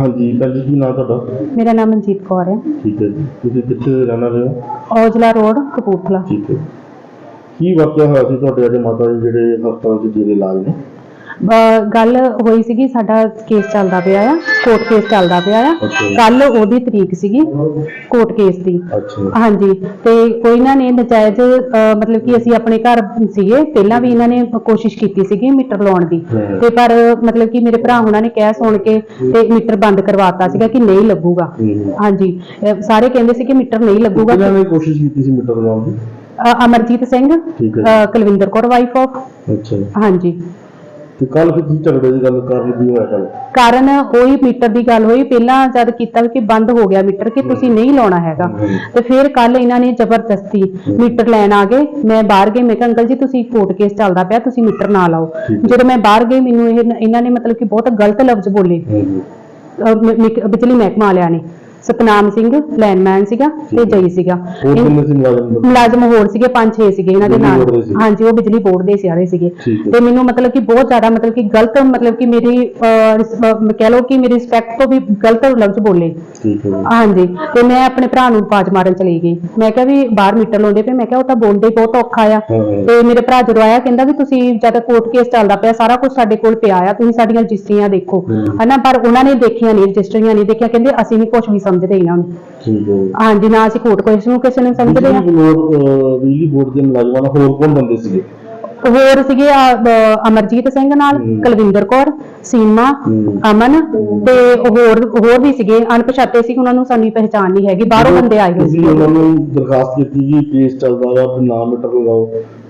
ਹਾਂਜੀ ਭੈਣ ਜੀ ਕੀ ਨਾਮ ਤੁਹਾਡਾ? ਮੇਰਾ ਨਾਮ ਮਨਜੀਤ ਕੌਰ ਹੈ। ਠੀਕ ਹੈ ਜੀ। ਤੁਸੀਂ ਕਿੱਥੇ ਰਹਿਣ ਵਾਲੇ ਹੋ? ਔਜਲਾ ਰੋਡ ਕਪੂਰਥਲਾ। ਠੀਕ ਹੈ। ਕੀ ਵਾਕਿਆ ਹੋਇਆ ਸੀ ਤੁਹਾਡੇ ਅੱਜ ਮਾਤਾ ਜੀ ਜਿਹੜੇ ਹਸਪਤਾਲ 'ਚ ਜਿਹੜੇ ਇਲਾਜ ਨੇ? ਗੱਲ ਹੋਈ ਸੀਗੀ ਸਾਡਾ ਕੇਸ ਚੱਲਦਾ ਪਿਆ ਆ ਕੋਰਟ ਕੇਸ ਚੱਲਦਾ ਪਿਆ ਆ। ਕੱਲ ਉਹਦੀ ਤਰੀਕ ਸੀਗੀ ਕੋਰਟ ਕੇਸ ਦੀ। ਹਾਂਜੀ ਤੇ ਕੋਈ ਇਹਨਾਂ ਨੇ ਨਜਾਇਜ਼ ਅਹ ਮਤਲਬ ਕਿ ਅਸੀਂ ਆਪਣੇ ਘਰ ਸੀਗੇ ਪਹਿਲਾਂ ਵੀ ਇਹਨਾਂ ਨੇ ਕੋਸ਼ਿਸ਼ ਕੀਤੀ ਸੀਗੀ ਮੀਟਰ ਲਾਉਣ ਦੀ। ਤੇ ਪਰ ਮਤਲਬ ਕਿ ਮੇਰੇ ਭਰਾ ਉਹਨਾਂ ਨੇ ਕਹਿ ਸੁਣ ਕੇ ਤੇ ਮੀਟਰ ਬੰਦ ਕਰਵਾਤਾ ਸੀਗਾ ਕਿ ਨਹੀਂ ਲੱਗੂਗਾ। ਹੂੰ। ਹਾਂਜੀ ਅਹ ਸਾਰੇ ਕਹਿੰਦੇ ਸੀ ਕਿ ਮੀਟਰ ਨਹੀਂ ਲੱਗੂਗਾ। ਕਿਹਨਾਂ ਨੇ ਕੋਸ਼ਿਸ਼ ਕੀਤੀ ਸੀ ਮੀਟਰ ਲਗਾਉਣ ਦੀ? ਅਮਰਜੀਤ ਸਿੰਘ ਠੀਕ ਹੈ। ਕੁਲਵਿੰਦਰ ਕੌਰ ਵਾਈਫ ਆਫ ਅੱਛਾ। ਜੀ। ਹਾਂਜੀ। ਤੇ ਕੱਲ ਫਿਰ ਕੀ ਝਗੜੇ ਦੀ ਗੱਲ ਕਰਨ ਕੀ ਹੋਇਆ ਕੱਲ ਕਾਰਨ ਉਹੀ ਮੀਟਰ ਦੀ ਗੱਲ ਹੋਈ। ਪਹਿਲਾਂ ਜਦ ਕੀਤਾ ਕਿ ਬੰਦ ਹੋ ਗਿਆ ਮੀਟਰ ਕਿ ਤੁਸੀਂ ਨਹੀਂ ਲਾਉਣਾ ਹੈਗਾ। ਤੇ ਫਿਰ ਕੱਲ ਇਹਨਾਂ ਨੇ ਜ਼ਬਰਦਸਤੀ ਮੀਟਰ ਲੈਣ ਆ ਗਏ। ਮੈਂ ਬਾਹਰ ਗਈ ਮੈਂ ਕਿਹਾ ਅੰਕਲ ਜੀ ਤੁਸੀਂ ਕੋਰਟ ਕੇਸ ਚੱਲਦਾ ਪਿਆ ਤੁਸੀਂ ਮੀਟਰ ਨਾ ਲਾਓ। ਜਦੋਂ ਮੈਂ ਬਾਹਰ ਗਈ ਮੈਨੂੰ ਇਹ ਇਹਨਾਂ ਨੇ ਮਤਲਬ ਕਿ ਬਹੁਤ ਗਲਤ ਲਫ਼ਜ਼ ਬੋਲੇ। ਅਹ ਮ- ਮਿਕ- ਬਿਜਲੀ ਮਹਿਕਮਾ ਵਾਲਿਆਂ ਨੇ। ਸਤਨਾਮ ਸਿੰਘ ਲੈਨਮੈਨ ਸੀਗਾ ਤੇ ਜਈ ਸੀਗਾ। ਹੋਰ ਇਹ- ਕਿੰਨੇ ਸੀ ਮੁਲਾਜ਼ਮ ਮੁਲਾਜ਼ਮ ਹੋਰ ਸੀਗੇ 5-6 ਸੀਗੇ ਇਹਨਾਂ ਦੇ ਬਿਜਲੀ ਨਾਲ। ਬੋਰਡ ਦੇ ਸੀ। ਹਾਂਜੀ ਉਹ ਬਿਜਲੀ ਬੋਰਡ ਦੇ ਸਾਰੇ ਸੀਗੇ। ਠੀਕ ਹੈ। ਤੇ ਮੈਨੂੰ ਮਤਲਬ ਕਿ ਬਹੁਤ ਜ਼ਿਆਦਾ ਮਤਲਬ ਕਿ ਗਲਤ ਮਤਲਬ ਕਿ ਮੇਰੀ ਅਹ, ਰਿਸ- ਅਹ, ਕਹਿ ਲਓ ਕਿ ਮੇਰੀ ਰਿਸਪੈਕਟ ਤੋਂ ਵੀ ਗਲਤ ਲਫ਼ਜ਼ ਬੋਲੇ। ਠੀਕ ਹੈ। ਜੀ। ਹਾਂਜੀ ਤੇ ਮੈਂ ਆਪਣੇ ਭਰਾ ਨੂੰ ਪਾਜ ਮਾਰਨ ਚਲੀ ਗਈ। ਮੈਂ ਕਿਹਾ ਵੀ ਬਾਹਰ ਮੀਟਰ ਲਾਉਂਦੇ ਪਏ ਮੈਂ ਕਿਹਾ ਉਹ ਤਾਂ ਬੋਲਦੇ ਹੀ ਬਹੁਤ ਔਖਾ ਆ। ਹਾਂ ਤੇ ਮੇਰੇ ਭਰਾ ਜਦੋਂ ਆਇਆ ਕਹਿੰਦਾ ਵੀ ਤੁਸੀਂ ਜਦ ਕੋਰਟ ਕੇਸ ਚੱਲਦਾ ਪਿਆ ਸਾਰਾ ਕੁਝ ਸਾਡੇ ਕੋਲ ਪਿਆ ਆ ਤੁਸੀਂ ਸਾਡੀਆਂ ਰਜਿਸਟਰੀਆਂ ਦੇਖੋ। ਹਮ। ਹਨਾ ਪਰ ਉਹਨਾਂ ਨੇ ਦੇਖੀਆਂ ਨਹੀਂ ਰਜਿਸਟਰੀਆਂ ਨਹੀਂ ਦੇਖਿਆ ਕਹਿੰਦੇ ਅਸੀਂ ਨਹੀਂ ਕੁਝ ਵੀ ਸਮਝਦੇ ਇਹਨਾਂ ਨੂੰ ਠੀਕ ਹੈ। ਜੀ। ਹਾਂਜੀ ਨਾ ਅਸੀਂ ਕੋਰਟ ਕੇਸ ਨੂੰ ਕਿਸੇ ਨੂੰ ਸਮਝਦੇ ਬਿਜਲੀ ਬੋਰਡ ਅਹ, ਬਿਜਲੀ ਬੋਰਡ ਦੇ ਮੁਲਾਜ਼ਮਾਂ ਨਾਲ ਹੋਰ ਕੌਣ ਬੰਦੇ ਸੀਗੇ? ਹੋਰ ਸੀਗੇ ਆ, ਅਹ, ਅਮਰਜੀਤ ਸਿੰਘ ਨਾਲ ਹਮ। ਕੁਲਵਿੰਦਰ ਕੌਰ ਸੀਮਾ ਹਮ। ਅਮਨ ਤੇ ਹੋਰ ਹੋਰ ਵੀ ਸੀਗੇ। ਅਣਪਛਾਤੇ ਸੀ ਉਹਨਾਂ ਨੂੰ ਸਾਡੀ ਪਹਿਚਾਣ ਨਹੀਂ ਹੈਗੀ। ਬਾਹਰੋਂ ਬੰਦੇ ਆਏ ਹੋਏ ਤੁਸੀਂ ਸੀ ਉਹਨਾਂ ਨੂੰ ਦਰਖਾਸਤ ਕੀਤੀ ਕਿ ਕੇਸ ਚੱਲਦਾ ਵੀ ਨਾ ਮੀਟਰ ਲਗਾਓ।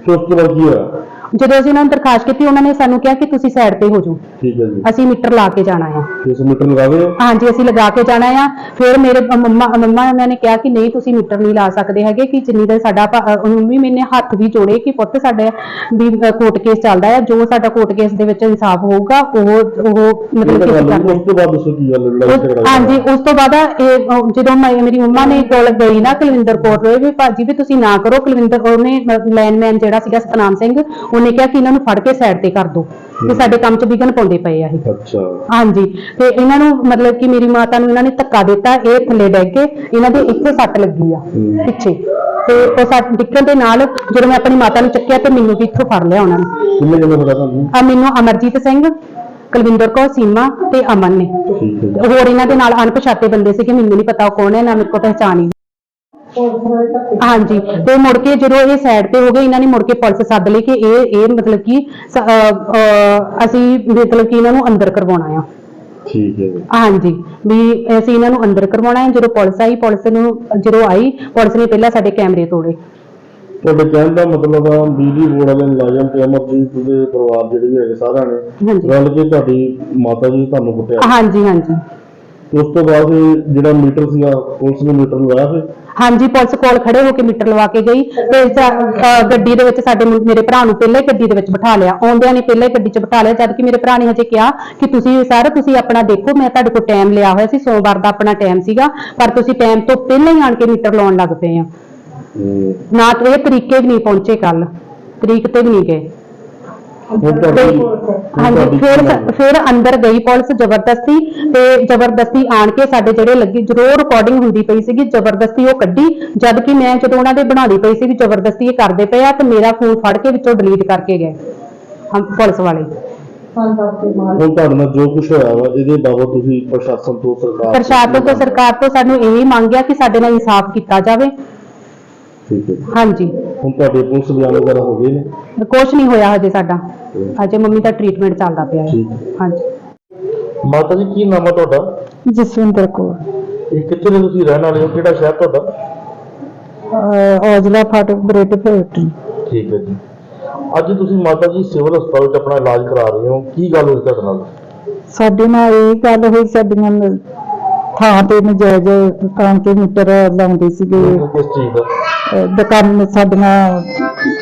ਫਿਰ ਉਸ ਤੋਂ ਬਾਅਦ ਕੀ ਹੋਇਆ? ਜਦੋਂ ਅਸੀਂ ਉਹਨਾਂ ਨੂੰ ਦਰਖਾਸਤ ਕੀਤੀ ਉਹਨਾਂ ਨੇ ਸਾਨੂੰ ਕਿਹਾ ਕਿ ਤੁਸੀਂ ਸਾਈਡ ਤੇ ਹੋ ਜਾਓ। ਠੀਕ ਹੈ ਜੀ। ਅਸੀਂ ਮੀਟਰ ਲਾ ਕੇ ਜਾਣਾ ਆ। ਤੁਸੀਂ ਮੀਟਰ ਲਗਾ ਰਹੇ ਹੋ? ਹਾਂਜੀ ਅਸੀਂ ਲਗਾ ਕੇ ਜਾਣਾ ਆ। ਫਿਰ ਮੇਰੇ ਮੰਮਾ ਮੰਮਾ ਉਹਨਾਂ ਨੇ ਕਿਹਾ ਕਿ ਨਹੀਂ ਤੁਸੀਂ ਮੀਟਰ ਨਹੀਂ ਲਾ ਸਕਦੇ ਹੈਗੇ ਕਿ ਜਿੰਨੀ ਦੇਰ ਸਾਡਾ ਮੰਮੀ ਮੈਨੇ ਹੱਥ ਵੀ ਜੋੜੇ ਕਿ ਪੁੱਤ ਸਾਡੇ ਵੀ ਕੋਰਟ ਕੇਸ ਚੱਲਦਾ ਆ। ਜੋ ਸਾਡਾ ਕੋਰਟ ਕੇਸ ਦੇ ਵਿੱਚ ਇਨਸਾਫ ਹੋਊਗਾ ਉਹ ਉਹ ਮਤਲਬ ਕਿ ਉਸ ਤੋਂ ਬਾਅਦ ਦੱਸੋ ਕੀ ਗੱਲ ਲੜਾਈ ਝਗੜਾ ਹਾਂਜੀ ਉਸ ਤੋਂ ਬਾਅਦ ਇਹ ਜਦੋਂ ਮੇਰੀ ਮੰਮਾ ਨੇ ਕੋਲ ਗਈ ਨਾ ਕੁਲਵਿੰਦਰ ਕੌਰ ਦੇ ਵੀ ਭਾਜੀ ਵੀ ਤੁਸੀਂ ਨਾ ਕਰੋ ਕੁਲਵਿੰਦਰ ਉਹਨੇ ਲੈਨਮੈਨ ਜਿਹੜਾ ਸੀਗਾ ਸਤਨਾਮ ਸਿੰਘ ਉਹਨੇ ਕਿਹਾ ਕਿ ਇਹਨਾਂ ਨੂੰ ਫੜ ਕੇ ਸਾਈਡ ਤੇ ਕਰ ਦਿਓ ਕਿ ਸਾਡੇ ਕੰਮ 'ਚ ਵਿਘਨ ਪਾਉਂਦੇ ਪਏ ਆ ਇਹ। ਅੱਛਾ। ਹਾਂਜੀ ਤੇ ਇਹਨਾਂ ਨੂੰ ਮਤਲਬ ਕਿ ਮੇਰੀ ਮਾਤਾ ਨੂੰ ਇਹਨਾਂ ਨੇ ਧੱਕਾ ਦਿੱਤਾ ਇਹ ਥੱਲੇ ਡਿੱਗ ਕੇ ਇਹਨਾਂ ਦੇ ਇੱਥੇ ਸੱਟ ਲੱਗੀ ਆ। ਪਿੱਛੇ। ਤੇ ਉਹ ਸੱਟ ਡਿੱਗਣ ਦੇ ਨਾਲ ਜਦੋਂ ਮੈਂ ਆਪਣੀ ਮਾਤਾ ਨੂੰ ਚੱਕਿਆ ਤੇ ਮੈਨੂੰ ਵੀ ਇੱਥੋਂ ਫੜ ਲਿਆ ਉਹਨਾਂ ਨੇ। ਕਿੰਨੇ ਜਣੇ ਪਤਾ ਤੁਹਾਨੂੰ? ਆ ਮੈਨੂੰ ਅਮਰਜੀਤ ਸਿੰਘ ਕੁਲਵਿੰਦਰ ਕੌਰ ਸੀਮਾ ਤੇ ਅਮਨ ਨੇ। ਠੀਕ ਹੈ ਹੋਰ ਇਹਨਾਂ ਦੇ ਨਾਲ ਅਣਪਛਾਤੇ ਬੰਦੇ ਸੀ ਕਿ ਮੈਨੂੰ ਨਹੀਂ ਪਤਾ ਉਹ ਕੌਣ ਹੈ ਨਾ ਮੇਰੇ ਕੋ ਪਹਿਚਾਣ ਹੀ ਹਾਂਜੀ। ਤੇ ਮੁੜ ਕੇ ਜਦੋਂ ਇਹ ਸਾਈਡ ਤੇ ਹੋ ਗਏ ਇਹਨਾਂ ਨੇ ਮੁੜ ਕੇ ਪੁਲਿਸ ਸੱਦ ਲਈ ਕਿ ਇਹ ਇਹ ਮਤਲਬ ਕਿ ਸ- ਅਹ, ਅਹ, ਅਸੀਂ ਮਤਲਬ ਕਿ ਇਹਨਾਂ ਨੂੰ ਅੰਦਰ ਕਰਵਾਉਣਾ ਆ। ਠੀਕ ਹੈ ਜੀ। ਹਾਂਜੀ। ਵੀ ਅਸੀਂ ਇਹਨਾਂ ਨੂੰ ਅੰਦਰ ਕਰਵਾਉਣਾ ਹੈ ਜਦੋਂ ਪੁਲਿਸ ਆਈ ਪੁਲਿਸ ਨੂੰ ਜਦੋਂ ਆਈ ਪੁਲਿਸ ਨੇ ਪਹਿਲਾਂ ਸਾਡੇ ਕੈਮਰੇ ਤੋੜੇ। ਤੁਹਾਡੇ ਕਹਿਣ ਦਾ ਮਤਲਬ ਆ ਬਿਜਲੀ ਬੋਰਡ ਵਾਲੇ ਮੁਲਾਜ਼ਮ ਤੇ ਅਮਰਜੀਤ ਦੇ ਪਰਿਵਾਰ ਜਿਹੜੇ ਵੀ ਹੈਗੇ ਸਾਰਿਆਂ ਨੇ ਹਾਂਜੀ। ਰਲ ਕੇ ਤੁਹਾਡੀ ਮਾਤਾ ਜੀ ਤੁਹਾਨੂੰ ਕੁੱਟਿਆ। ਹਾਂਜੀ ਹਾਂਜੀ। ਉਸ ਤੋਂ ਬਾਅਦ ਜਿਹੜਾ ਮੀਟਰ ਸੀਗਾ ਪੁਲਿਸ ਨੇ ਮੀਟਰ ਲਗਾਇਆ ਫਿਰ? ਹਾਂਜੀ ਪੁਲਿਸ ਕੋਲ ਖੜੇ ਹੋ ਕੇ ਮੀਟਰ ਲਵਾ ਕੇ ਗਈ। ਤੇ ਸਾ- ਅਹ ਗੱਡੀ ਦੇ ਵਿੱਚ ਸਾਡੇ ਮੁੰ- ਮੇਰੇ ਭਰਾ ਨੂੰ ਪਹਿਲਾਂ ਹੀ ਗੱਡੀ ਦੇ ਵਿੱਚ ਬਿਠਾ ਲਿਆ। ਆਉਂਦਿਆਂ ਨੇ ਪਹਿਲਾਂ ਹੀ ਗੱਡੀ 'ਚ ਬਿਠਾ ਲਿਆ ਜਦ ਕਿ ਮੇਰੇ ਭਰਾ ਨੇ ਹਜੇ ਕਿਹਾ ਕਿ ਤੁਸੀਂ ਸਰ ਤੁਸੀਂ ਆਪਣਾ ਦੇਖੋ ਮੈਂ ਤੁਹਾਡੇ ਕੋਲ ਟਾਈਮ ਲਿਆ ਹੋਇਆ ਸੀ ਸੋਮਵਾਰ ਦਾ ਆਪਣਾ ਟਾਈਮ ਸੀਗਾ ਪਰ ਤੁਸੀਂ ਟਾਈਮ ਤੋਂ ਪਹਿਲਾਂ ਹੀ ਆਣ ਕੇ ਮੀਟਰ ਲਾਉਣ ਲੱਗ ਪਏ ਆ। ਨਾ ਤੇ ਇਹ ਤਰੀਕੇ ਵੀ ਨਹੀਂ ਪਹੁੰਚੇ ਕੱਲ ਤਰੀਕ ਤੇ ਵੀ ਨਹੀਂ ਗਏ। ਹੁਣ ਤੁਹਾਡੀ ਹੁਣ ਹਾਂਜੀ ਤੁਹਾਡੀ ਫਿਰ ਕੀ ਮੰਗ ਹੈ? ਫਿਰ ਅੰਦਰ ਗਈ ਪੁਲਿਸ ਜ਼ਬਰਦਸਤੀ ਤੇ ਜ਼ਬਰਦਸਤੀ ਆਣ ਕੇ ਸਾਡੇ ਜਿਹੜੇ ਲੱਗੀ ਜ਼ਰੂਰ ਰਿਕਾਰਡਿੰਗ ਹੁੰਦੀ ਪਈ ਸੀਗੀ ਜ਼ਬਰਦਸਤੀ ਉਹ ਕੱਢੀ। ਜਦ ਕਿ ਮੈਂ ਜਦੋਂ ਉਹਨਾਂ ਦੇ ਬਣਾਉਂਦੀ ਪਈ ਸੀ ਵੀ ਜ਼ਬਰਦਸਤੀ ਇਹ ਕਰਦੇ ਪਏ ਆ ਤੇ ਮੇਰਾ ਫੋਨ ਫੜ ਕੇ ਵਿੱਚੋਂ ਡਿਲੀਟ ਕਰਕੇ ਗਏ। ਹਮ ਪੁਲਿਸ ਵਾਲੇ। ਹੁਣ ਤੁਹਾਡੇ ਨਾਲ ਜੋ ਕੁਝ ਹੋਇਆ ਵਾ ਇਹਦੇ ਬਾਬਤ ਤੁਸੀਂ ਪ੍ਰਸ਼ਾਸਨ ਤੋਂ ਸਰਕਾਰ ਪ੍ਰਸ਼ਾਸਨ ਤੋਂ ਸਰਕਾਰ ਤੋਂ ਸਾਨੂੰ ਇਹੀ ਮੰਗਿਆ ਕਿ ਸਾਡੇ ਨਾਲ ਇਨਸਾਫ ਕੀਤਾ ਜਾਵੇ। ਠੀਕ ਹੈ ਜੀ। ਹਾਂਜੀ। ਹੁਣ ਤੁਹਾਡੇ ਪੁਲਿਸ ਬਿਆਨ ਵਗੈਰਾ ਹੋ ਗਏ ਨੇ? ਕੁਛ ਨਹੀਂ ਹੋਇਆ ਹਜੇ ਸਾਡਾ। ਅਜੇ ਮੰਮੀ ਦਾ ਟ੍ਰੀਟਮੈਂਟ ਚੱਲਦਾ ਪਿਆ ਹੈ। ਠੀਕ ਹੈ। ਹਾਂਜੀ। ਮਾਤਾ ਜੀ ਕੀ ਨਾਮ ਆ ਤੁਹਾਡਾ? ਜਸਵਿੰਦਰ ਕੌਰ। ਇਹ ਕਿੱਥੇ ਦੇ ਤੁਸੀਂ ਰਹਿਣ ਵਾਲੇ ਹੋ? ਕਿਹੜਾ ਸ਼ਹਿਰ ਤੁਹਾਡਾ? ਔਜਲਾ ਫਾਟਕ ਬ੍ਰੇਡ ਫੈਕਟਰੀ। ਠੀਕ ਹੈ ਜੀ। ਅੱਜ ਤੁਸੀਂ ਮਾਤਾ ਜੀ ਸਿਵਲ ਹਸਪਤਾਲ ਵਿੱਚ ਆਪਣਾ ਇਲਾਜ ਕਰਾ ਰਹੇ ਹੋ। ਕੀ ਗੱਲ ਹੋਈ ਤੁਹਾਡੇ ਨਾਲ? ਸਾਡੇ ਨਾਲ ਇਹ ਗੱਲ ਹੋਈ ਸਾਡੀਆਂ ਨ- ਥਾਂ ਤੇ ਨਜਾਇਜ਼ ਦੁਕਾਨ ਤੇ ਮੀਟਰ ਲਾਉਂਦੇ ਸੀਗੇ। ਕਿਸ ਚੀਜ਼ ਦਾ? ਅਹ ਦੁਕਾਨ ਸਾਡੀਆਂ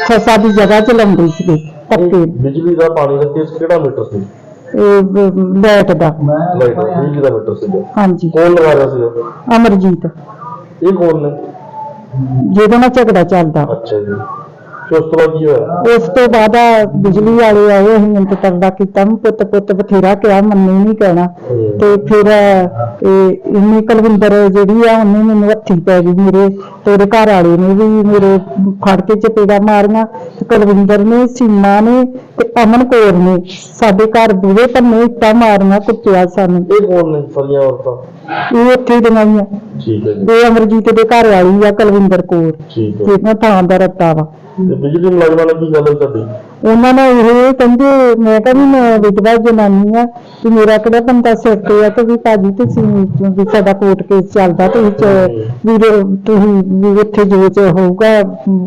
ਫਸਾ ਦੀ ਜਗ੍ਹਾ 'ਚ ਲਾਉਂਦੇ ਸੀਗੇ ਪੱਕੇ ਬਿਜਲੀ ਦਾ ਪਾਣੀ ਦਾ ਕੇਸ ਕਿਹੜਾ ਮੀਟਰ ਸੀ? ਇਹ ਲਾਈਟ ਦਾ। ਲਾਈਟ ਦਾ ਬਿਜਲੀ ਦਾ ਮੀਟਰ ਸੀ ਹਾਂਜੀ। ਕੌਣ ਲਗਾ ਰਿਹਾ ਸੀ ਅਮਰਜੀਤ। ਇਹ ਕੌਣ ਨੇ? ਜਿਹਦੇ ਨਾਲ ਝਗੜਾ ਚੱਲਦਾ। ਅੱਛਾ ਜੀ। ਤੇ ਉਸ ਤੋਂ ਬਾਅਦ ਕੀ ਹੋਇਆ? ਉਸ ਤੋਂ ਬਾਅਦ ਆ ਬਿਜਲੀ ਵਾਲੇ ਆਏ ਅਸੀਂ ਮਿੰਟ ਤਰਦਾ ਕੀਤਾ ਮੈਂ ਪੁੱਤ ਪੁੱਤ ਬਥੇਰਾ ਕਿਹਾ ਮੰਨੇ ਨਹੀਂ ਕਹਿਣਾ। ਤੇ ਫਿਰ ਇਹ ਇਹਨੇ ਕੁਲਵਿੰਦਰ ਜਿਹੜੀ ਆ ਉਹਨੇ ਮੈਨੂੰ ਹੱਥੀ ਪੈ ਗਈ ਮੇਰੇ ਤੇ ਉਹਦੇ ਘਰ ਵਾਲੇ ਨੇ ਵੀ ਮੇਰੇ ਫੜ ਕੇ ਚਪੇੜਾ ਮਾਰੀਆਂ। ਤੇ ਕੁਲਵਿੰਦਰ ਨੇ ਸੀਮਾ ਨੇ ਤੇ ਅਮਨ ਕੌਰ ਨੇ ਸਾਡੇ ਘਰ ਬੂਹੇ ਪੰਨੇ ਇੱਟਾਂ ਮਾਰੀਆਂ ਕੁੱਟਿਆ ਸਾਨੂੰ। ਇਹ ਕੌਣ ਨੇ ਸਾਰੀਆਂ ਔਰਤਾਂ? ਇਹ ਉੱਥੇ ਦੀਆਂ ਹੀ ਆ ਠੀਕ ਹੈ ਜੀ। ਇਹ ਅਮਰਜੀਤ ਦੇ ਘਰ ਵਾਲੀ ਆ ਕੁਲਵਿੰਦਰ ਕੌਰ। ਠੀਕ ਹੈ। ਜਿਹਨਾਂ ਥਾਂ ਦਾ ਰੱਤਾ ਵਾ। ਤੇ ਬਿਜਲੀ ਮੁਲਾਜ਼ਮਾਂ ਨਾਲ ਕੀ ਗੱਲ ਹੋਈ ਤੁਹਾਡੀ? ਉਹਨਾਂ ਨੇ ਇਹ ਕਹਿੰਦੇ ਮੈਂ ਕਹਿੰਦੀ ਮੈਂ ਵਿਧਵਾ ਜਨਾਨੀ ਆ ਕਿ ਮੇਰਾ ਕਿਹੜਾ ਬੰਦਾ ਸਿਰ ਤੇ ਆ ਤੇ ਵੀ ਭਾਜੀ ਤੁਸੀਂ ਵੀ ਸਾਡਾ ਕੋਰਟ ਕੇਸ ਚੱਲਦਾ ਤੇ ਵਿੱਚ ਵੀ ਤੁਸੀਂ ਵੀ ਉੱਥੇ ਜੋ ਚ ਹੋਊਗਾ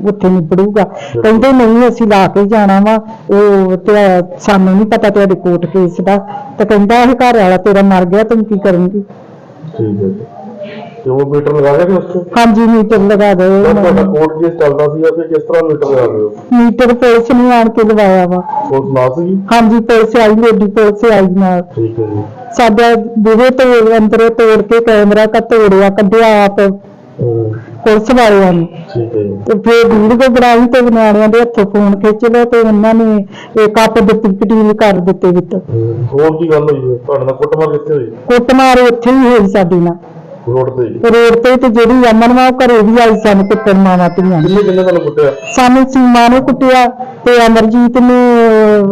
ਉੱਥੇ ਨਿਬੜੂਗਾ। ਕਹਿੰਦੇ ਨਹੀਂ ਅਸੀਂ ਲਾ ਕੇ ਜਾਣਾ ਵਾ ਉਹ ਤੇ ਸਾਨੂੰ ਨਹੀਂ ਪਤਾ ਤੁਹਾਡੇ ਕੋਰਟ ਕੇਸ ਦਾ। ਤੇ ਕਹਿੰਦਾ ਇਹ ਘਰ ਵਾਲਾ ਤੇਰਾ ਮਰ ਗਿਆ ਤੂੰ ਕੀ ਕਰੇਂਗੀ? ਠੀਕ ਹੈ ਜੀ। ਲਗਾ ਉਸ ਤੋਂ ਹਾਂਜੀ ਮੀਟਰ ਲਗਾ ਦੇ ਤੁਹਾਡਾ ਕੋਰਟ ਕੇਸ ਚੱਲਦਾ ਸੀ ਫਿਰ ਕਿਸ ਤਰ੍ਹਾਂ ਮੀਟਰ ਲਗਾ ਰਹੇ ਹੋ? ਮੀਟਰ ਪੁਲਿਸ ਨੇ ਆਣ ਕੇ ਲਵਾਇਆ ਵਾ। ਪੁਲਿਸ ਨਾ ਸੀਗੀ? ਹਾਂਜੀ ਪੁਲਿਸ ਆਈ ਲੇਡੀ ਪੁਲਿਸ ਆਈ ਨਾਲ। ਠੀਕ ਹੈ ਜੀ। ਸਾਡਾ ਬੂਹੇ ਤੋਂ ਅੰਦਰੋਂ ਤੋੜ ਕੇ ਕੈਮਰਾ ਕਾ ਤੋੜਿਆ ਕੱਢਿਆ ਆਪ। ਪੁਲਿਸ ਵਾਲਿਆਂ ਨੇ। ਠੀਕ ਹੈ ਤੇ ਫਿਰ ਵੀਡੀਓ ਬਣਾਈ ਤੇ ਨਿਆਣਿਆਂ ਦੇ ਹੱਥੋਂ ਫੋਨ ਖਿੱਚ ਲਿਆ ਤੇ ਉਹਨਾਂ ਨੇ ਇਹ ਕੱਪ ਦਿੱਤੀ ਪਟੀਲ ਕਰ ਦਿੱਤੇ ਵਿੱਚ। ਹੋਰ ਕੀ ਗੱਲ ਹੋਈ? ਹੈ? ਤੁਹਾਡੇ ਨਾਲ ਕੁੱਟਮਾਰ ਕਿੱਥੇ ਹੋਈ? ਕੁੱਟਮਾਰ ਉੱਥੇ ਹੀ ਹੋਈ ਸਾਡੀ ਨਾਲ। ਰੋਡ ਤੇ। ਰੋਡ ਤੇ ਤੇ ਜਿਹੜੀ ਅਮਨ ਵਾ ਉਹ ਘਰੇ ਵੀ ਆਈ ਸਾਨੂੰ ਕੁੱਟਣ ਮਾਵਾਂ ਧੀਆਂ। ਕਿੰਨੇ ਕਿੰਨੇ ਤੁਹਾਨੂੰ ਕੁੱਟਿਆ ਸਾਨੂੰ ਸੀਮਾ ਨੇ ਕੁੱਟਿਆ ਤੇ ਅਮਰਜੀਤ ਨੇ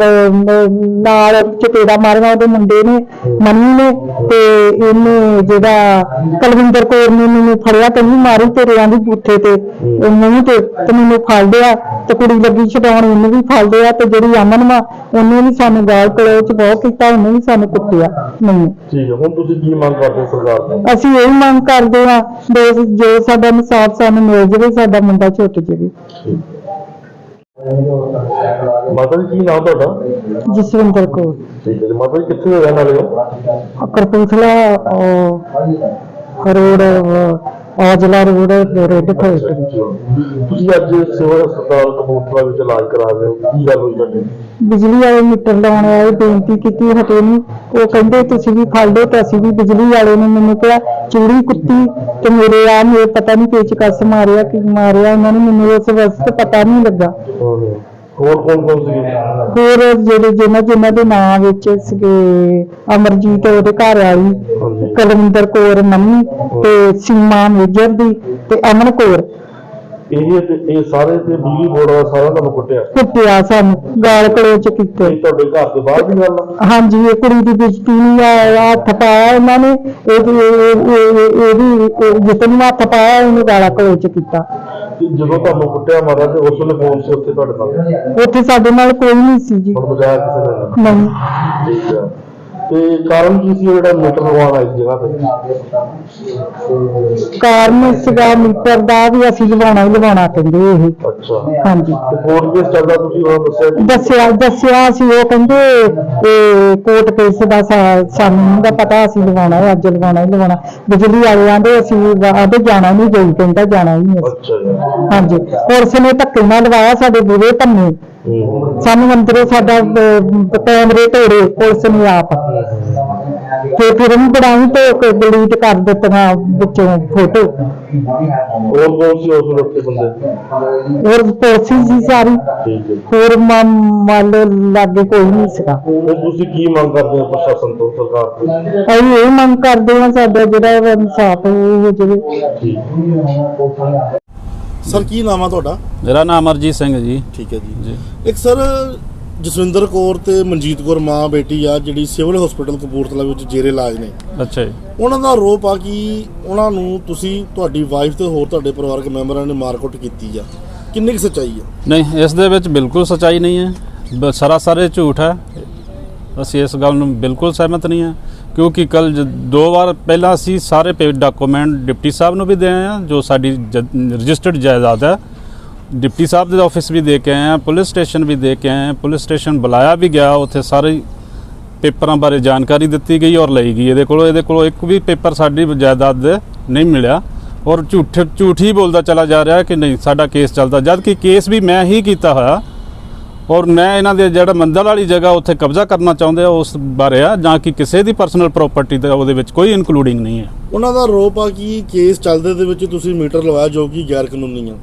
ਅਹ, ਮ- ਨਾਲ ਚਪੇੜਾ ਮਾਰਿਆ ਉਹਦੇ ਮੁੰਡੇ ਨੇ ਮਨੀ ਨੇ ਤੇ ਇਹਨੇ ਜਿਹੜਾ ਕੁਲਵਿੰਦਰ ਕੌਰ ਨੇ ਮੈਨੂੰ ਫੜਿਆ ਤੇ ਨਹੀਂ ਮਾਰੀ ਤੇਰੇ ਆਂਦੀ ਬੂਥੇ ਤੇ ਉਹਨੂੰ ਤੇ ਤੇ ਮੈਨੂੰ ਫੜ ਲਿਆ ਤੇ ਕੁੜੀ ਲੱਗੀ ਛਡਾਉਣ ਉਹਨੂੰ ਵੀ ਫੜ ਲਿਆ ਤੇ ਜਿਹੜੀ ਅਮਨ ਵਾ ਉਹਨੇ ਵੀ ਸਾਨੂੰ ਗਾਲ ਕਲੋਚ ਬਹੁਤ ਕੀਤਾ ਉਹਨੇ ਵੀ ਸਾਨੂੰ ਕੁੱਟਿਆ ਮੈਨੂੰ ਠੀਕ ਹੈ ਹੁਣ ਤੁਸੀਂ ਕੀ ਮੰਗ ਕਰਦੇ ਹੋ ਸਰਕਾਰ ਤੋਂ ਅਸੀਂ ਇਹ ਮੰਗ ਕਰਦੇ ਹਾਂ ਵੀ ਜੋ ਸਾਡਾ ਇਨਸਾਫ ਸਾਨੂੰ ਮਿਲ ਜਾਵੇ ਸਾਡਾ ਮੁੰਡਾ ਛੁੱਟ ਜਾਵੇ। ਮਾਤਾ ਜੀ ਕੀ ਨਾਮ ਤੁਹਾਡਾ? ਜਸਵਿੰਦਰ ਕੌਰ। ਠੀਕ ਹੈ ਜੀ। ਮਾਤਾ ਜੀ ਕਿੱਥੇ ਦੇ ਰਹਿਣ ਵਾਲੇ ਹੋ? Kapurthala road Aujla road road factory ਤੁਸੀਂ ਅੱਜ ਸਿਵਲ ਹਸਪਤਾਲ ਕਪੂਰਥਲਾ ਵਿੱਚ ਇਲਾਜ ਕਰਾ ਰਹੇ ਹੋ? ਕੀ ਗੱਲ ਹੋਈ ਤੁਹਾਡੀ? ਬਿਜਲੀ ਵਾਲੇ ਮੀਟਰ ਲਾਉਣ ਆਏ ਬੇਨਤੀ ਕੀਤੀ ਹਟੇ ਨਹੀਂ ਉਹ ਕਹਿੰਦੇ ਤੁਸੀਂ ਵੀ ਫੜ ਲਓ ਤੇ ਅਸੀਂ ਵੀ ਬਿਜਲੀ ਵਾਲੇ ਨੇ ਮੈਨੂੰ ਕਿਹਾ ਚੂੜੀ ਕੁੱਤੀ ਤੇ ਮੇਰੇ ਆ ਮੇਰੇ ਪਤਾ ਨਹੀਂ ਪੇਚਕਸ ਮਾਰਿਆ ਕਿ ਮਾਰਿਆ ਉਹਨਾਂ ਨੇ ਮੈਨੂੰ ਉਸ ਵਕਤ ਪਤਾ ਨਹੀਂ ਲੱਗਾ। ਹੋਰ ਕੌਣ ਕੌਣ ਸੀਗੇ ਹੋਰ ਜਿਹੜੇ ਜਿਨ੍ਹਾਂ ਜਿਨ੍ਹਾਂ ਦੇ ਨਾਂ ਵਿੱਚ ਸੀਗੇ ਅਮਰਜੀਤ ਉਹਦੇ ਘਰ ਵਾਲੀ ਹਾਂਜੀ। ਕੁਲਵਿੰਦਰ ਕੌਰ ਮੰਮੀ ਤੇ ਸੀਮਾ ਮੇਜਰ ਦੀ ਤੇ ਅਮਨ ਕੌਰ। ਇਹ ਤੇ ਇਹ ਸਾਰੇ ਤੇ ਬਿਜਲੀ ਬੋਰਡ ਵਾਲਾ ਸਾਰਾ ਤੁਹਾਨੂੰ ਕੁੱਟਿਆ? ਕੁੱਟਿਆ ਸਾਨੂੰ ਗਾਲ ਕਲੋਚ ਕੀਤੇ। ਇਹ ਤੁਹਾਡੇ ਘਰ ਦੇ ਬਾਹਰ ਦੀ ਗੱਲ ਆ? ਹਾਂਜੀ ਇਹ ਕੁੜੀ ਦੀ ਬਿਜਤੀ ਨਹੀਂ ਆ ਹੱਥ ਪਾਇਆ ਇਹਨਾਂ ਨੇ ਇਹਦੀ ਇਹ- ਇਹ- ਇਹਦੀ ਜਿਤਨ ਨੂੰ ਹੱਥ ਪਾਇਆ ਇਹਨੂੰ ਗਾਲਾ ਕਲੋਚ ਕੀਤਾ। ਜਦੋਂ ਤੁਹਾਨੂੰ ਕੁੱਟਿਆ ਮਾਰਿਆ ਤੇ ਉਸ ਵੇਲੇ ਫੋਨ ਸੀ ਉੱਥੇ ਤੁਹਾਡੇ ਨਾਲ? ਉੱਥੇ ਸਾਡੇ ਨਾਲ ਕੋਈ ਨਹੀਂ ਸੀ ਜੀ। ਹੁਣ ਬਜਾਇਆ ਕਿਸੇ ਨੇ ਨਹੀਂ। ਨਹੀਂ। ਠੀਕ ਹੈ ਤੇ ਕਾਰਨ ਕੀ ਸੀ ਉਹ ਜਿਹੜਾ ਮੀਟਰ ਲਗਵਾਉਣਾ ਇਸ ਜਗ੍ਹਾ ਤੇ? ਕਾਰਨ ਸੀਗਾ ਮੀਟਰ ਦਾ ਵੀ ਅਸੀਂ ਲਵਾਉਣਾ ਹੀ ਲਵਾਉਣਾ ਕਹਿੰਦੇ ਇਹ। ਅੱਛਾ। ਹਾਂਜੀ। ਤੇ ਕੋਰਟ ਕੇਸ ਚੱਲਦਾ ਤੁਸੀਂ ਉਹਨਾਂ ਦੱਸਿਆ ਦੱਸਿਆ ਦੱਸਿਆ ਸੀ ਉਹ ਕਹਿੰਦੇ ਇਹ ਕੋਰਟ ਕੇਸ ਦਾ ਸਾ- ਸਾਨੂੰ ਗਾ ਪਤਾ ਅਸੀਂ ਲਵਾਉਣਾ ਹੈ ਅੱਜ ਲਵਾਉਣਾ ਹੀ ਲਵਾਉਣਾ। ਬਿਜਲੀ ਵਾਲੇ ਆਂਦੇ ਅਸੀਂ ਆਦੇ ਜਾਣਾ ਨਹੀਂ ਗਈ ਕਹਿੰਦਾ ਜਾਣਾ ਹੀ ਨਹੀਂ। ਅਸੀਂ। ਅੱਛਾ ਜੀ। ਹਾਂਜੀ। ਪੁਲਿਸ ਨੇ ਧੱਕੇ ਨਾਲ ਲਵਾਇਆ ਸਾਡੇ ਬੂਹੇ ਹੂੰ ਸਾਨੂੰ ਅੰਦਰੋਂ ਸਾਡਾ ਅਹ, ਕੈਮਰੇ ਤੋੜੇ ਪੁਲਿਸ ਨੇ ਆਪ ਤੇ ਫਿਰ ਉਹਨੂੰ ਬੜਾਈ ਤੇ ਡਿਲੀਟ ਕਰ ਦਿੱਤੀਆਂ ਵਿੱਚੋਂ ਫੋਟੋ ਹੋਰ ਕੌਣ ਸੀ ਉਸ ਵੇਲੇ ਉੱਥੇ ਬੰਦੇ? ਹੋਰ ਪੁਲਿਸ ਹੀ ਸੀ ਸਾਰੀ। ਠੀਕ ਹੈ। ਹੋਰ ਮ- ਮੰਨ ਲਓ ਲਾਗੇ ਕੋਈ ਨਹੀਂ ਸੀਗਾ। ਹੁਣ ਤੁਸੀਂ ਕੀ ਮੰਗ ਕਰਦੇ ਹੋ ਪ੍ਰਸ਼ਾਸਨ ਤੋਂ ਸਰਕਾਰ ਤੋਂ? ਅਸੀਂ ਇਹ ਮੰਗ ਕਰਦੇ ਹਾਂ ਸਾਡਾ ਜਿਹੜਾ ਇਨਸਾਫ ਹੋ ਜਾਵੇ। ਠੀਕ। ਸਰ ਕੀ ਨਾਮ ਆ ਤੁਹਾਡਾ? ਮੇਰਾ ਨਾਮ ਅਮਰਜੀਤ ਸਿੰਘ ਜੀ। ਠੀਕ ਹੈ ਜੀ। ਇੱਕ ਸਰ ਜਸਵਿੰਦਰ ਕੌਰ ਤੇ ਮਨਜੀਤ ਕੌਰ ਮਾਂ ਬੇਟੀ ਆ ਜਿਹੜੀ ਸਿਵਲ ਹਸਪੀਟਲ ਕਪੂਰਥਲਾ ਵਿੱਚ ਜੇਰੇ ਇਲਾਜ ਨੇ। ਅੱਛਾ ਜੀ। ਉਹਨਾਂ ਦਾ ਆਰੋਪ ਆ ਕਿ ਉਹਨਾਂ ਨੂੰ ਤੁਸੀਂ ਤੁਹਾਡੀ ਵਾਈਫ ਤੇ ਹੋਰ ਤੁਹਾਡੇ ਪਰਿਵਾਰਕ ਮੈਂਬਰਾਂ ਨੇ ਮਾਰਕੁੱਟ ਕੀਤੀ ਆ। ਕਿੰਨੀ ਕੁ ਸੱਚਾਈ ਆ? ਨਹੀਂ ਇਸ ਦੇ ਵਿੱਚ ਬਿਲਕੁਲ ਸਚਾਈ ਨਹੀਂ ਹੈ। ਸਰਾਸਰ ਇਹ ਝੂਠ ਹੈ। ਅਸੀਂ ਇਸ ਗੱਲ ਨੂੰ ਬਿਲਕੁਲ ਸਹਿਮਤ ਨਹੀਂ ਹਾਂ। ਕਿਉਂਕਿ ਕੱਲ ਦੋ ਵਾਰ ਪਹਿਲਾਂ ਅਸੀਂ ਸਾਰੇ ਪੇ ਡਾਕੂਮੈਂਟ ਡਿਪਟੀ ਸਾਹਿਬ ਨੂੰ ਵੀ ਦੇ ਆਏ ਹਾਂ, ਜੋ ਸਾਡੀ ਰਜਿਸਟਰਡ ਜਾਇਦਾਦ ਹੈ। ਡਿਪਟੀ ਸਾਹਿਬ ਦੇ ਆਫਿਸ ਵੀ ਦੇ ਕੇ ਆਏ ਹਾਂ, ਪੁਲਿਸ ਸਟੇਸ਼ਨ ਵੀ ਦੇ ਕੇ ਆਏ ਹਾਂ। ਪੁਲਿਸ ਸਟੇਸ਼ਨ ਬੁਲਾਇਆ ਵੀ ਗਿਆ, ਉੱਥੇ ਸਾਰੇ ਪੇਪਰਾਂ ਬਾਰੇ ਜਾਣਕਾਰੀ ਦਿੱਤੀ ਗਈ ਔਰ ਲਈ ਗਈ। ਇਹਦੇ ਕੋਲੋਂ ਇਹਦੇ ਕੋਲੋਂ ਇੱਕ ਵੀ ਪੇਪਰ ਸਾਡੀ ਜਾਇਦਾਦ ਦੇ ਨਹੀਂ ਮਿਲਿਆ। ਔਰ ਝੂਠ ਝੂਠ ਹੀ ਬੋਲਦਾ ਚਲਾ ਜਾ ਰਿਹਾ ਕਿ ਨਹੀਂ, ਸਾਡਾ ਕੇਸ ਚੱਲਦਾ। ਜਦ ਕਿ ਕੇਸ ਵੀ ਮੈਂ ਹੀ ਕੀਤਾ ਹੋਇਆ ਔਰ ਮੈਂ ਇਹਨਾਂ ਦੇ ਜਿਹੜਾ ਮੰਦਰ ਵਾਲੀ ਜਗ੍ਹਾ ਉੱਥੇ ਕਬਜ਼ਾ ਕਰਨਾ ਚਾਹੁੰਦੇ ਆ ਉਸ ਬਾਰੇ ਆ ਜਾਂ ਕਿ ਕਿਸੇ ਦੀ ਪਰਸਨਲ ਪ੍ਰਾਪਰਟੀ ਦਾ ਉਹਦੇ ਵਿੱਚ ਕੋਈ ਇਨਕਲੂਡਿੰਗ ਨਹੀਂ ਹੈ। ਉਹਨਾਂ ਦਾ ਆਰੋਪ ਆ ਕਿ ਕੇਸ ਚੱਲਦੇ ਦੇ ਵਿੱਚ ਤੁਸੀਂ ਮੀਟਰ ਲਵਾਇਆ ਜੋ ਕਿ ਗੈਰ ਕਾਨੂੰਨੀ ਆ।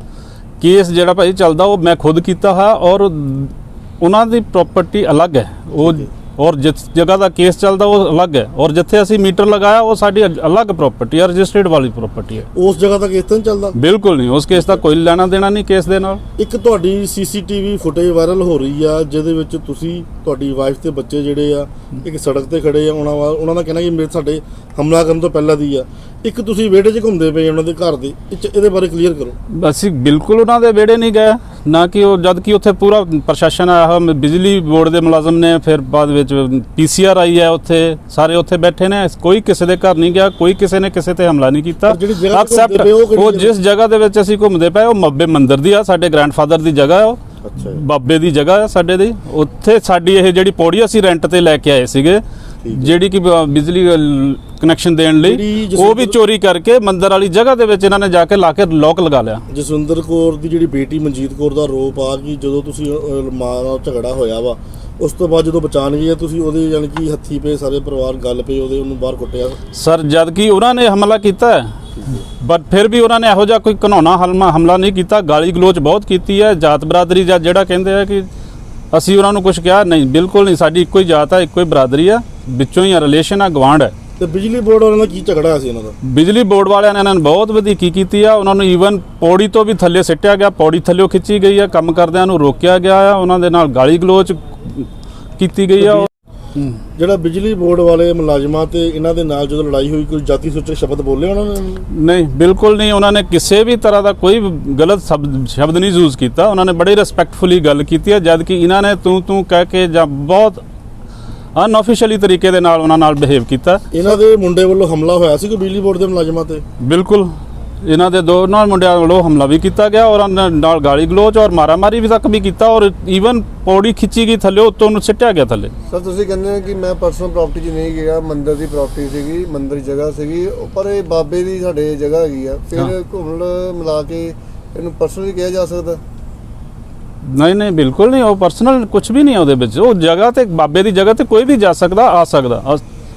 ਕੇਸ ਜਿਹੜਾ ਭਾਈ ਚੱਲਦਾ ਉਹ ਮੈਂ ਖੁਦ ਕੀਤਾ ਹੈ ਔਰ ਉਹਨਾਂ ਦੀ ਪ੍ਰਾਪਰਟੀ ਅਲੱਗ ਹੈ। ਉਹ ਔਰ ਜਿਸ ਜਗ੍ਹਾ ਦਾ ਕੇਸ ਚੱਲਦਾ ਉਹ ਅਲੱਗ ਹੈ। ਔਰ ਜਿੱਥੇ ਅਸੀਂ ਮੀਟਰ ਲਗਾਇਆ ਉਹ ਸਾਡੀ ਅਲੱਗ ਪ੍ਰਾਪਰਟੀ ਹੈ ਰਜਿਸਟਰਡ ਵਾਲੀ ਪ੍ਰਾਪਰਟੀ ਹੈ। ਉਸ ਜਗ੍ਹਾ ਤੱਕ ਇਸ ਤਰ੍ਹਾਂ ਚੱਲਦਾ? ਬਿਲਕੁਲ ਨਹੀਂ। ਉਸ ਕੇਸ ਦਾ ਕੋਈ ਲੈਣਾ ਦੇਣਾ ਨਹੀਂ ਕੇਸ ਦੇ ਨਾਲ। ਇੱਕ ਤੁਹਾਡੀ ਸੀਸੀਟੀਵੀ ਫੁਟੇਜ ਵਾਇਰਲ ਹੋ ਰਹੀ ਆ ਜਿਹਦੇ ਵਿੱਚ ਤੁਸੀਂ ਤੁਹਾਡੀ ਵਾਈਫ ਤੇ ਬੱਚੇ ਜਿਹੜੇ ਆ ਇੱਕ ਸੜਕ ਤੇ ਖੜੇ ਆ ਉਹਨਾਂ ਦਾ ਕਹਿਣਾ ਕਿ ਮੇਰੇ ਸਾਡੇ ਹਮਲਾ ਕਰਨ ਤੋਂ ਪਹਿਲਾਂ ਦੀ ਆ। ਇੱਕ ਤੁਸੀਂ ਵਿਹੜੇ 'ਚ ਘੁੰਮਦੇ ਪਏ ਉਹਨਾਂ ਦੇ ਘਰ ਦੇ ਇਹ 'ਚ- ਇਹਦੇ ਬਾਰੇ ਕਲੀਅਰ ਕਰੋ। ਅਸੀਂ ਬਿਲਕੁਲ ਉਹਨਾਂ ਦੇ ਵਿਹੜੇ ਨਹੀਂ ਗਏ ਨਾ ਕਿ ਉਹ ਜਦ ਕਿ ਉੱਥੇ ਪੂਰਾ ਪ੍ਰਸ਼ਾਸਨ ਆਇਆ ਹੋਇਆ ਬਿਜਲੀ ਬੋਰਡ ਦੇ ਮੁਲਾਜ਼ਮ ਨੇ ਫਿਰ ਬਾਅਦ ਵਿੱਚ ਪੀਸੀਆਰ ਆਈ ਹੈ ਉੱਥੇ ਸਾਰੇ ਉੱਥੇ ਬੈਠੇ ਨੇ ਕੋਈ ਕਿਸੇ ਦੇ ਘਰ ਨਹੀਂ ਗਿਆ ਕੋਈ ਕਿਸੇ ਨੇ ਕਿਸੇ ਤੇ ਹਮਲਾ ਨਹੀਂ ਕੀਤਾ। ਪਰ ਜਿਹੜੀ ਜਗ੍ਹਾ ਤੇ Except ਘੁੰਮਦੇ ਪਏ ਉਹ ਕਿਹੜੀ ਉਹ ਜਗ੍ਹਾ? ਜਿਸ ਜਗ੍ਹਾ ਦੇ ਵਿੱਚ ਅਸੀਂ ਘੁੰਮਦੇ ਪਏ ਉਹ ਮੱਬੇ ਮੰਦਿਰ ਦੀ ਆ ਸਾਡੇ ਗ੍ਰੈਂਡਫਾਦਰ ਦੀ ਜਗ੍ਹਾ ਹੈ ਉਹ। ਅੱਛਾ ਬਾਬੇ ਦੀ ਜਗ੍ਹਾ ਹੈ ਸਾਡੇ ਦੀ ਉੱਥੇ ਸਾਡੀ ਇਹ ਜਿਹੜੀ ਪੌੜੀ ਅਸੀਂ ਰੈਂਟ ਤੇ ਲੈ ਕੇ ਆਏ ਸੀਗੇ ਜਿਹੜੀ ਕਿ ਬਿਜਲੀ ਕਨੈਕਸ਼ਨ ਦੇਣ ਲਈ ਉਹ ਵੀ ਚੋਰੀ ਕਰਕੇ ਮੰਦਿਰ ਵਾਲੀ ਜਗ੍ਹਾ ਦੇ ਵਿੱਚ ਇਹਨਾਂ ਨੇ ਜਾ ਕੇ ਲਾ ਕੇ ਲੋਕ ਲਗਾ ਲਿਆ। ਜਸਵਿੰਦਰ ਕੌਰ ਦੀ ਜਿਹੜੀ ਬੇਟੀ ਮਨਜੀਤ ਕੌਰ ਦਾ ਆਰੋਪ ਆ ਕਿ ਜਦੋਂ ਤੁਸੀਂ ਮਾਂ ਨਾਲ ਝਗੜਾ ਹੋਇਆ ਵਾ ਉਸ ਤੋਂ ਬਾਅਦ ਜਦੋਂ ਬਚਾਣ ਗਏ ਤੁਸੀਂ ਉਹਦੇ ਯਾਨੀ ਕਿ ਹੱਥੀ ਪਏ ਸਾਰੇ ਪਰਿਵਾਰ ਗੱਲ ਪਏ ਉਹਦੇ ਉਹਨੂੰ ਬਾਹਰ ਕੁੱਟਿਆ। ਸਰ ਜਦ ਕਿ ਉਹਨਾਂ ਨੇ ਹਮਲਾ ਕੀਤਾ ਬਟ ਫਿਰ ਵੀ ਉਹਨਾਂ ਨੇ ਇਹੋ ਜਿਹਾ ਕੋਈ ਘਨੌਣਾ ਹਮਲਾ ਹਮਲਾ ਨਹੀਂ ਕੀਤਾ ਗਾਲੀ ਗਲੋਚ ਬਹੁਤ ਕੀਤੀ ਹੈ ਜਾਤ ਬਰਾਦਰੀ ਜਾਂ ਜਿਹੜਾ ਕਹਿੰਦੇ ਆ ਕਿ ਅਸੀਂ ਉਹਨਾਂ ਨੂੰ ਕੁਝ ਕਿਹਾ ਨਹੀਂ ਬਿਲਕੁਲ ਨਹੀਂ ਸਾਡੀ ਇੱਕੋ ਹੀ ਜਾਤ ਹੈ ਇੱਕੋ ਹੀ ਬਰਾਦਰੀ ਆ ਵਿੱਚੋਂ ਹੀ ਰਿਲੇਸ਼ਨ ਆ ਗਵਾਂਡ ਹੈ ਤੇ ਬਿਜਲੀ ਬੋਰਡ ਵਾਲਿਆਂ ਦਾ ਕੀ ਝਗੜਾ ਸੀ ਇਹਨਾਂ ਦਾ? ਬਿਜਲੀ ਬੋਰਡ ਵਾਲਿਆਂ ਨੇ ਇਹਨਾਂ ਨੂੰ ਬਹੁਤ ਵਧੀਕੀ ਕੀਤੀ ਆ ਉਹਨਾਂ ਨੂੰ ਈਵਨ ਪੌੜੀ ਤੋਂ ਵੀ ਥੱਲੇ ਸਿੱਟਿਆ ਗਿਆ ਪੌੜੀ ਥੱਲੇੋਂ ਖਿੱਚੀ ਗਈ ਆ ਕੰਮ ਕਰਦਿਆਂ ਨੂੰ ਰੋਕਿਆ ਗਿਆ ਆ ਉਹਨਾਂ ਦੇ ਨਾਲ ਗਾਲੀ ਗਲੋਚ ਕੀਤੀ ਗਈ ਆ ਜਿਹੜਾ ਬਿਜਲੀ ਬੋਰਡ ਵਾਲੇ ਮੁਲਾਜ਼ਮਾਂ ਤੇ ਇਹਨਾਂ ਦੇ ਨਾਲ ਜਦੋਂ ਲੜਾਈ ਹੋਈ ਕੋਈ ਜਾਤੀ ਸੂਚਕ ਸ਼ਬਦ ਬੋਲੇ ਉਹਨਾਂ ਨੇ? ਨਹੀਂ ਬਿਲਕੁਲ ਨਹੀਂ। ਉਹਨਾਂ ਨੇ ਕਿਸੇ ਵੀ ਤਰ੍ਹਾਂ ਦਾ ਕੋਈ ਗਲਤ ਸ਼ਬਦ ਸ਼ਬਦ ਨਹੀਂ ਯੂਜ਼ ਕੀਤਾ। ਉਹਨਾਂ ਨੇ ਬੜੀ ਰਿਸਪੈਕਟਫੁਲੀ ਗੱਲ ਕੀਤੀ ਹੈ ਜਦ ਕਿ ਇਹਨਾਂ ਨੇ ਤੂੰ ਤੂੰ ਕਹਿ ਕੇ ਜਾਂ ਬਹੁਤ ਅਨਆਫੀਸ਼ੀਅਲੀ ਤਰੀਕੇ ਦੇ ਨਾਲ ਉਹਨਾਂ ਨਾਲ ਬਿਹੇਵ ਕੀਤਾ। ਇਹਨਾਂ ਦੇ ਮੁੰਡੇ ਵੱਲੋਂ ਹਮਲਾ ਹੋਇਆ ਸੀ ਕੋਈ ਬਿਜਲੀ ਬੋਰਡ ਦੇ ਮੁਲਾਜ਼ਮਾਂ ਤੇ? ਬਿਲਕੁਲ। ਇਹਨਾਂ ਦੇ ਦੋਨਾਂ ਮੁੰਡਿਆਂ ਵੱਲੋਂ ਹਮਲਾ ਵੀ ਕੀਤਾ ਗਿਆ ਔਰ ਨਾਲ ਗਾਲੀ ਗਲੋਚ ਔਰ ਮਾਰਾਮਾਰੀ ਵੀ ਤੱਕ ਵੀ ਕੀਤਾ ਔਰ ਈਵਨ ਪੌੜੀ ਖਿੱਚੀ ਗਈ ਥੱਲੇ ਉੱਤੋਂ ਨੂੰ ਸਿੱਟਿਆ ਗਿਆ ਥੱਲੇ। ਸਰ ਤੁਸੀਂ ਕਹਿੰਦੇ ਹੋ ਕਿ ਮੈਂ ਪਰਸਨਲ ਪ੍ਰਾਪਰਟੀ 'ਚ ਨਹੀਂ ਗਿਆ ਮੰਦਿਰ ਦੀ ਪ੍ਰਾਪਰਟੀ ਸੀਗੀ ਮੰਦਿਰ ਦੀ ਜਗ੍ਹਾ ਸੀਗੀ ਪਰ ਇਹ ਬਾਬੇ ਦੀ ਸਾਡੇ ਜਗ੍ਹਾ ਹੈਗੀ ਆ। ਫਿਰ ਘੁੰਮਣ ਮਿਲਾ ਕੇ ਇਹਨੂੰ ਪਰਸਨਲੀ ਕਿਹਾ ਜਾ ਸਕਦਾ? ਨਹੀਂ ਨਹੀਂ ਬਿਲਕੁਲ ਨਹੀਂ ਉਹ ਪਰਸਨਲ ਕੁਝ ਵੀ ਨਹੀਂ ਉਹਦੇ ਵਿੱਚ। ਉਹ ਜਗ੍ਹਾ ਤੇ ਬਾਬੇ ਦੀ ਜਗ੍ਹਾ ਤੇ ਕੋਈ ਵੀ ਜਾ ਸਕਦਾ ਆ ਸਕਦਾ।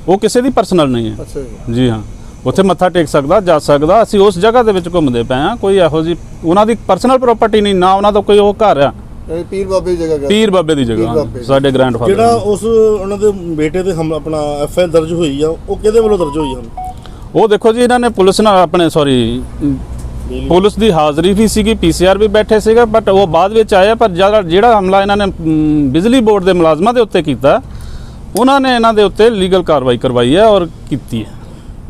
ਉਹ ਕਿਸੇ ਦੀ ਪਰਸਨਲ ਨਹੀਂ ਹੈ। ਅੱਛਾ ਜੀ ਹਾਂ। ਉੱਥੇ ਮੱਥਾ ਟੇਕ ਸਕਦਾ ਜਾ ਸਕਦਾ। ਅਸੀਂ ਉਸ ਜਗ੍ਹਾ ਦੇ ਵਿੱਚ ਘੁੰਮਦੇ ਪਏ ਆ ਕੋਈ ਇਹੋ ਜੀ ਉਹਨਾਂ ਦੀ ਪਰਸਨਲ ਪ੍ਰਾਪਰਟੀ ਨਹੀਂ ਨਾ ਉਹਨਾਂ ਦਾ ਕੋਈ ਉਹ ਘਰ ਆ। ਪੀਰ ਬਾਬੇ ਦੀ ਜਗ੍ਹਾ ਪੀਰ ਬਾਬੇ ਦੀ ਜਗ੍ਹਾ। ਸਾਡੇ ਜਿਹੜਾ ਗ੍ਰੈਂਡਫਾਦਰ ਉਸ ਉਹਨਾਂ ਦੇ ਬੇਟੇ ਤੇ ਹਮ ਆਪਣਾ ਐਫ ਆਈ ਦਰਜ ਹੋਈ ਆ ਉਹ ਕਿਹਦੇ ਵੱਲੋਂ ਦਰਜ ਹੋਈ ਹਨ ਉਹ ਦੇਖੋ ਜੀ ਇਹਨਾਂ ਨੇ ਪੁਲਿਸ ਨਾਲ ਆਪਣੇ ਸੌਰੀ ਪੁਲਿਸ ਦੀ ਹਾਜ਼ਰੀ ਵੀ ਸੀਗੀ ਪੀਸੀਆਰ ਵੀ ਬੈਠੇ ਸੀਗੇ ਬਟ ਉਹ ਬਾਅਦ ਵਿੱਚ ਆਇਆ ਪਰ ਜਿਹੜਾ ਜਿਹੜਾ ਹਮਲਾ ਇਹਨਾਂ ਨੇ ਬਿਜਲੀ ਬੋਰਡ ਦੇ ਮੁਲਾਜ਼ਮਾਂ ਦੇ ਉੱਤੇ ਕੀਤਾ ਉਹਨਾਂ ਨੇ ਇਹਨਾਂ ਦੇ ਉੱਤੇ ਲੀਗਲ ਕਾਰਵਾਈ ਕਰਵਾਈ ਹੈ ਔਰ ਕੀਤੀ ਹੈ।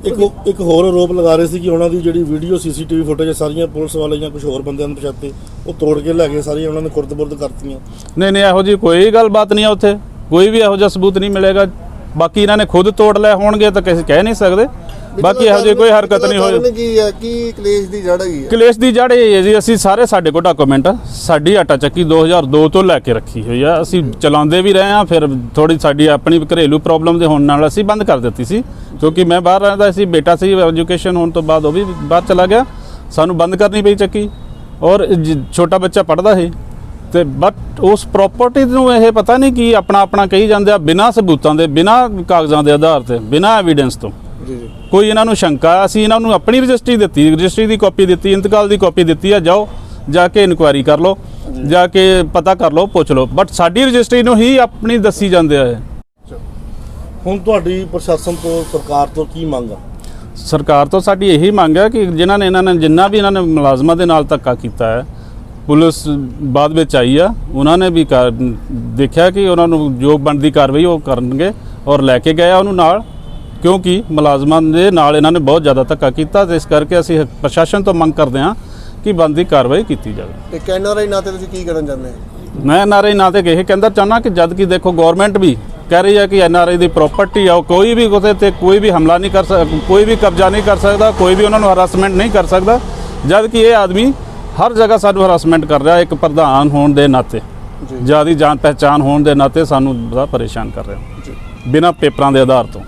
ਇੱਕ ਇੱਕ ਹੋਰ ਆਰੋਪ ਲਗਾ ਰਹੇ ਸੀ ਕਿ ਉਹਨਾਂ ਦੀ ਜਿਹੜੀ ਵੀਡੀਓ ਸੀਸੀਟੀਵੀ ਫੁਟੇਜ ਸਾਰੀਆਂ ਪੁਲਿਸ ਵਾਲੇ ਜਾਂ ਕੁਝ ਹੋਰ ਬੰਦਿਆਂ ਨੂੰ ਪਛਾਤੇ। ਉਹ ਤੋੜ ਕੇ ਲੈ ਗਏ, ਸਾਰੀਆਂ ਉਹਨਾਂ ਨੇ ਖੁਰਦ-ਬੁਰਦ ਕਰਤੀਆਂ। ਨਹੀਂ ਨਹੀਂ, ਇਹੋ ਜੀ ਕੋਈ ਗੱਲਬਾਤ ਨਹੀਂ ਆ ਉੱਥੇ। ਕੋਈ ਵੀ ਇਹੋ ਜਿਹਾ ਸਬੂਤ ਨਹੀਂ ਮਿਲੇਗਾ। ਬਾਕੀ ਇਹਨਾਂ ਨੇ ਖੁਦ ਤੋੜ ਲਏ ਹੋਣਗੇ ਤਾਂ ਕਿਸੇ ਕਹਿ ਨਹੀਂ ਸਕਦੇ। ਬਾਕੀ ਇਹੋ ਜਿਹੀ ਕੋਈ ਹਰਕਤ ਨਹੀਂ ਹੋਈ। ਕੀ ਹੈ ਕੀ ਕਲੇਸ਼ ਦੀ ਜੜ ਹੈਗੀ ਹੈ ਕਲੇਸ਼ ਦੀ ਜੜ ਇਹ ਹੈ ਜੀ ਅਸੀਂ ਸਾਰੇ ਸਾਡੇ ਕੋਲ ਡਾਕੂਮੈਂਟ ਆ। ਸਾਡੀ ਆਟਾ ਚੱਕੀ 2002 ਤੋਂ ਲੈ ਕੇ ਰੱਖੀ ਹੋਈ ਆ। ਅਸੀਂ ਚਲਾਉਂਦੇ ਵੀ ਰਹੇ ਆ ਫਿਰ ਥੋੜੀ ਸਾਡੀ ਆਪਣੀ ਘਰੇਲੂ ਪ੍ਰੋਬਲਮ ਦੇ ਹੋਣ ਨਾਲ ਅਸੀਂ ਬੰਦ ਕਰ ਦਿੱਤੀ ਸੀ। ਕਿਉਂਕਿ ਮੈਂ ਬਾਹਰ ਰਹਿੰਦਾ ਸੀ ਬੇਟਾ ਸੀ ਐਜੂਕੇਸ਼ਨ ਹੋਣ ਤੋਂ ਬਾਅਦ ਉਹ ਵੀ ਬਾਹਰ ਚਲਾ ਗਿਆ। ਸਾਨੂੰ ਬੰਦ ਕਰਨੀ ਪਈ ਚੱਕੀ। ਔਰ ਜ- ਛੋਟਾ ਬੱਚਾ ਪੜਦਾ ਸੀ। ਤੇ ਬਟ ਉਸ ਪ੍ਰਾਪਰਟੀ ਨੂੰ ਇਹ ਪਤਾ ਨਹੀਂ ਕੀ ਆਪਣਾ ਆਪਣਾ ਕਹੀ ਜਾਂਦੇ ਆ ਬਿਨਾਂ ਸਬੂਤਾਂ ਦੇ ਬਿਨਾਂ ਕਾਗਜ਼ਾਂ ਦੇ ਆਧਾਰ ਤੇ ਬਿਨਾਂ ਐਵੀਡੈਂਸ ਤੋਂ। ਜੀ ਜੀ। ਕੋਈ ਇਹਨਾਂ ਨੂੰ ਸ਼ੰਕਾ ਅਸੀਂ ਇਹਨਾਂ ਨੂੰ ਆਪਣੀ ਰਜਿਸਟਰੀ ਦਿੱਤੀ ਰਜਿਸਟਰੀ ਦੀ ਕਾਪੀ ਦਿੱਤੀ ਇੰਤਕਾਲ ਦੀ ਕਾਪੀ ਦਿੱਤੀ ਆ ਜਾਓ ਜਾ ਕੇ ਇਨਕੁਆਇਰੀ ਕਰ ਲਓ ਜਾ। ਕੇ ਪਤਾ ਕਰ ਲਓ ਪੁੱਛ ਲਓ। ਬਟ ਸਾਡੀ ਰਜਿਸਟਰੀ ਨੂੰ ਹੀ ਆਪਣੀ ਦੱਸੀ ਜਾਂਦੇ ਆ ਇਹ। ਹੁਣ ਤੁਹਾਡੀ ਪ੍ਰਸ਼ਾਸਨ ਤੋਂ ਸਰਕਾਰ ਤੋਂ ਕੀ ਮੰਗ ਆ? ਸਰਕਾਰ ਤੋਂ ਸਾਡੀ ਇਹੀ ਮੰਗ ਹੈ ਕਿ ਜਿਨ੍ਹਾਂ ਨੇ ਇਹਨਾਂ ਨੇ ਜਿੰਨਾ ਵੀ ਇਹਨਾਂ ਨੇ ਮੁਲਾਜ਼ਮਾਂ ਦੇ ਨਾਲ ਧੱਕਾ ਕੀਤਾ ਹੈ ਪੁਲਿਸ ਬਾਅਦ ਵਿੱਚ ਆਈ ਆ ਉਹਨਾਂ ਨੇ ਵੀ ਕਾਰ- ਦੇਖਿਆ ਕਿ ਉਹਨਾਂ ਨੂੰ ਜੋ ਬਣਦੀ ਕਾਰਵਾਈ ਉਹ ਕਰਨਗੇ ਔਰ ਲੈ ਕੇ ਗਏ ਆ ਉਹਨੂੰ ਨਾਲ। ਕਿਉਂਕਿ ਮੁਲਾਜ਼ਮਾਂ ਦੇ ਨਾਲ ਇਹਨਾਂ ਨੇ ਬਹੁਤ ਜ਼ਿਆਦਾ ਧੱਕਾ ਕੀਤਾ ਤੇ ਇਸ ਕਰਕੇ ਅਸੀਂ ਪ੍ਰਸ਼ਾਸਨ ਤੋਂ ਮੰਗ ਕਰਦੇ ਹਾਂ ਕਿ ਬਣਦੀ ਕਾਰਵਾਈ ਕੀਤੀ ਜਾਵੇ। ਤੇ ਕੈਨਰਾ ਨਾਤੇ ਤੁਸੀਂ ਕੀ ਕਰਨ ਚਾਹੁੰਦੇ ਹੋ? ਮੈਂ ਐਨਆਰਆਈ ਨਾਂ ਤੇ ਇਹ ਕਹਿੰਦਾ ਚਾਹਨਾ ਕਿ ਜਦ ਕਿ ਦੇਖੋ ਗਵਰਨਮੈਂਟ ਵੀ ਕਹਿ ਰਹੀ ਹੈ ਕਿ ਐਨਆਰਆਈ ਦੀ ਪ੍ਰਾਪਰਟੀ ਆ ਉਹ ਕੋਈ ਵੀ ਉਹਦੇ ਤੇ ਕੋਈ ਵੀ ਹਮਲਾ ਨਹੀਂ ਕਰ ਸਕਦਾ ਕੋਈ ਵੀ ਕਬਜ਼ਾ ਨਹੀਂ ਕਰ ਸਕਦਾ ਕੋਈ ਵੀ ਉਹਨਾਂ ਨੂੰ ਹਰਾਸਮੈਂਟ ਨਹੀਂ ਕਰ ਸਕਦਾ ਜਦ ਕਿ ਇਹ ਆਦਮੀ ਹਰ ਜਗ੍ਹਾ ਸਾਨੂੰ ਹਰਾਸਮੈਂਟ ਕਰ ਰਿਹਾ ਇੱਕ ਪ੍ਰਧਾਨ ਹੋਣ ਦੇ ਨਾਤੇ ਜਿਆਦੀ ਜਾਣ ਪਹਿਚਾਨ ਹੋਣ ਦੇ ਨਾਤੇ ਸਾਨੂੰ ਬੜਾ ਪਰੇਸ਼ਾਨ ਕਰ ਰਿਹਾ। ਬਿਨਾਂ ਪੇਪਰਾਂ ਦੇ ਆਧਾਰ ਤੋਂ।